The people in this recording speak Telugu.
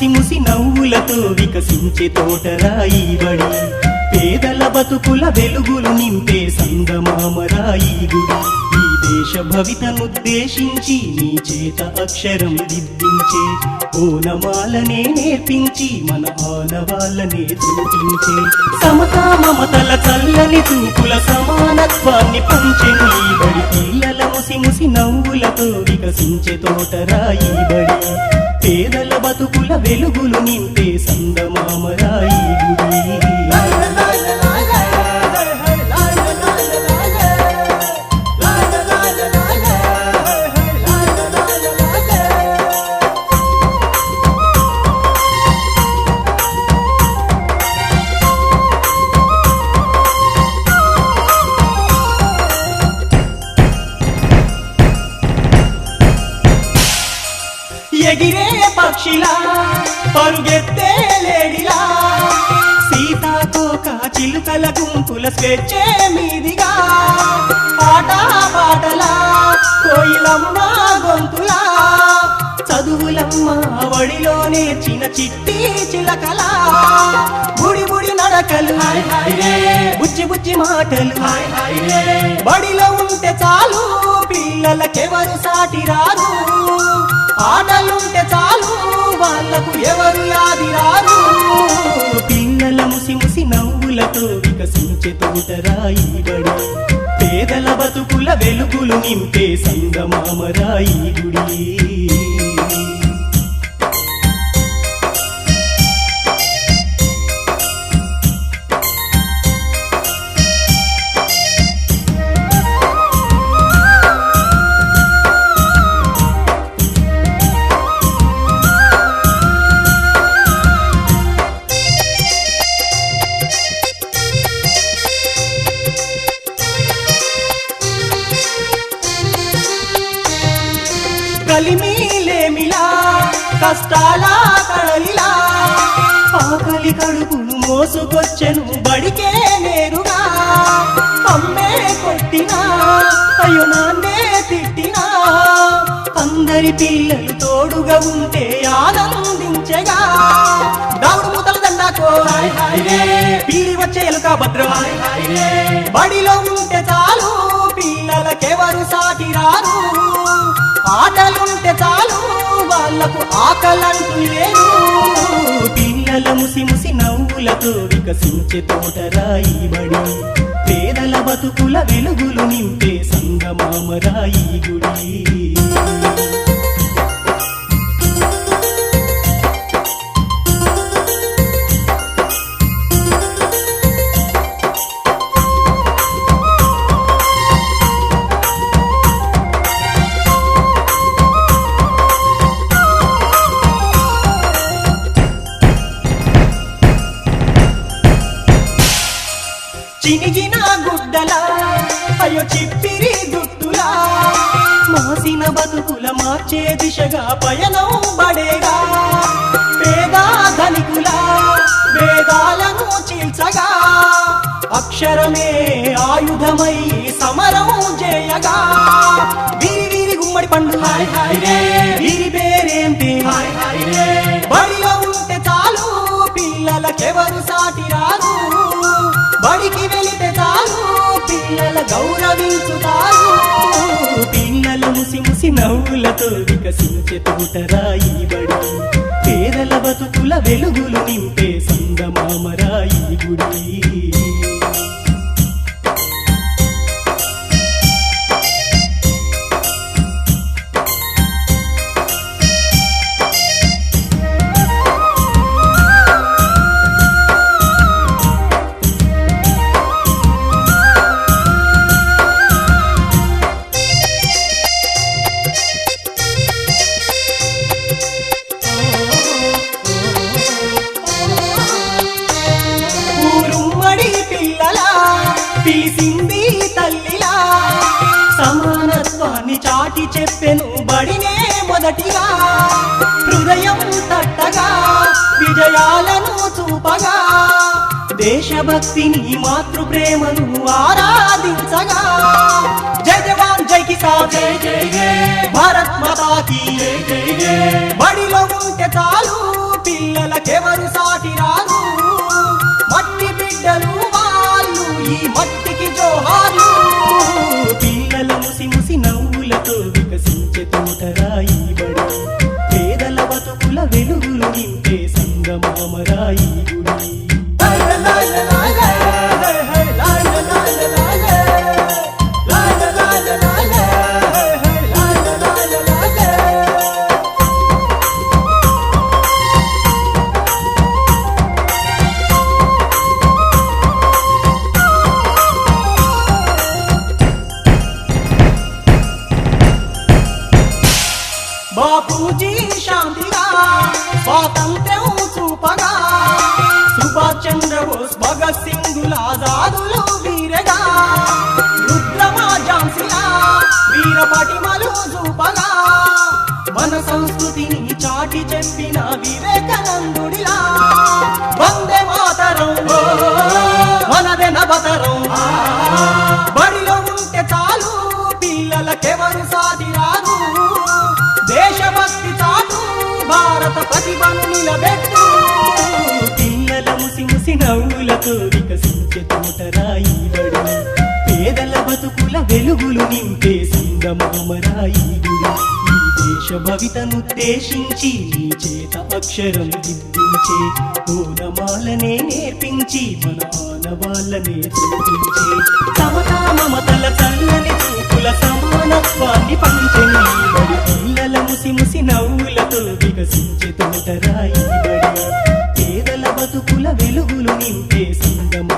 పిల్లల నవ్వులతో వికసించే తోటరాయి బడి. పేదల బతుకుల వెలుగులు నింపే సంగమామరాయి గుడి. ఈ దేశ భవితనుద్దేశించి నీ చేత అక్షరం దిద్దించే ఓనమాలనే నేర్పించి మన ఆనవాళ్ళనే చూపించే. సమతా మమతల చల్లని చూపుల సమానత్వాన్ని పంచే ఈ బడి. పిల్లల ముసి ముసి నవ్వులతో వికసించే తోటరాయి బడి. పేదల బతుకుల వెలుగులు నింపే సందమామరాయి. పక్షిలా పరుగెత్తే లేడిలా. సీతాకోక చిలుకల గుంపుల స్వేచ్ఛే మీదిగా. పాట పాటలా కోయిలమ్మ గొంతులా. చదువులమ్మ వడిలో నేర్చిన చిట్టి చిలకలా. బుడి బుడి నడకలు బుజ్జి బుజ్జి మాటలు. బడిలో ఉంటే చాలు. పిల్లలకెవరు సాటి రారు ఆటలుంటే చాలు వాళ్ళకు ఎవరు యాది రారు పిల్లల ముసి ముసి నవ్వులతో వికసించే తోటరాయి బడి పేదల బతుకుల వెలుగులు నింపే సంగమామరాయి గుడి కష్టాల కడలిలా ఆకలి కడుపును మోసుకొచ్చెను బడికే నేరుగా. అమ్మే కొట్టినా అయ్యో నాన్నే తిట్టినా. అందరి పిల్లలు తోడుగా ఉంటే ఆనందించగా. దావుడు ముతల దండాకో పీడి వచ్చే ఎలుక భద్రం. బడిలో ఉంటే చాలు పిల్లలకెవరు సాటి రారు. ఆటలుంటే చాలు వాళ్ళకు ఆకలంటూ లేదు. పిల్లల ముసి ముసి నవ్వులతో వికసించే తోటరాయి బడి. పేదల బతుకుల వెలుగులు నింపే సంగమామరాయి గుడి. చిప్పిరి దుట్టులా మాసిన బతుకుల మార్చే దిశగా పయనం బడేగా పేదా ధనికుల వేదాలను చీల్చగా. అక్షరమే ఆయుధమై సమరం చేయగా. వీరి వీరి గుమ్మడి పండు వీరి పేరేంటి? బడిలో ఉంటే చాలు పిల్లలకెవరు సాటి పిన్నల గౌరవించుతారు. పిల్లల ముసి ముసి నవ్వులతో వికసించే తోటరాయి బడి. పేదల బతుకుల వెలుగులు నింపే సంగమామరా చాటి చెప్పెను బడినే మొదటిగా. హృదయం తట్టగా విజయాలను చూపగా. దేశభక్తిని మాతృ ప్రేమను ఆరాధించగా. జై జవాన్ జై కిసాన్. జై జై భారత్ మాతా కీ. జై జై. బడిలో ఉంటే చాలు పిల్లలకెవరు సాటి రారు. సంగమామరాయి గుడి బాపూజీ శాంతిగా స్వాతంత్ర్యం చూపగా సుభాష్ చంద్రబోస్ భగత్ సింగుల ఆజాదులు వీరగా. రుద్రమా ఝాన్సీలా వీర పటిమలు చూపగా మన సంస్కృతిని చాటి చెప్పిన వివేకానందుడిలా. వందే మాతరం మనదే నవతరం బడిలో ఉంటే చాలు పిల్లలకెవరు సాటి రాదు. దేశభక్తి చాటు భారత ప్రతిభను నిలబెట్టు కలిసి నవ్వులతో వికసించే తోటరాయి బడి పేదల బతుకుల వెలుగులు నింపే సంగమామరాయి గుడి. ఈ దేశ భవితనుద్దేశించి నీ చేత అక్షరం దిద్దించే పూలమాలనే నేర్పించి మన ఆనవాళ్ళనే చూపించే. సమతా మమతల చల్లని చూపుల సమానత్వాన్ని పంచని బడి. పిల్లల ముసి ముసి నవ్వులతో వికసించే తోటరాయి బడి వెలుగులు నింపే సంగమ.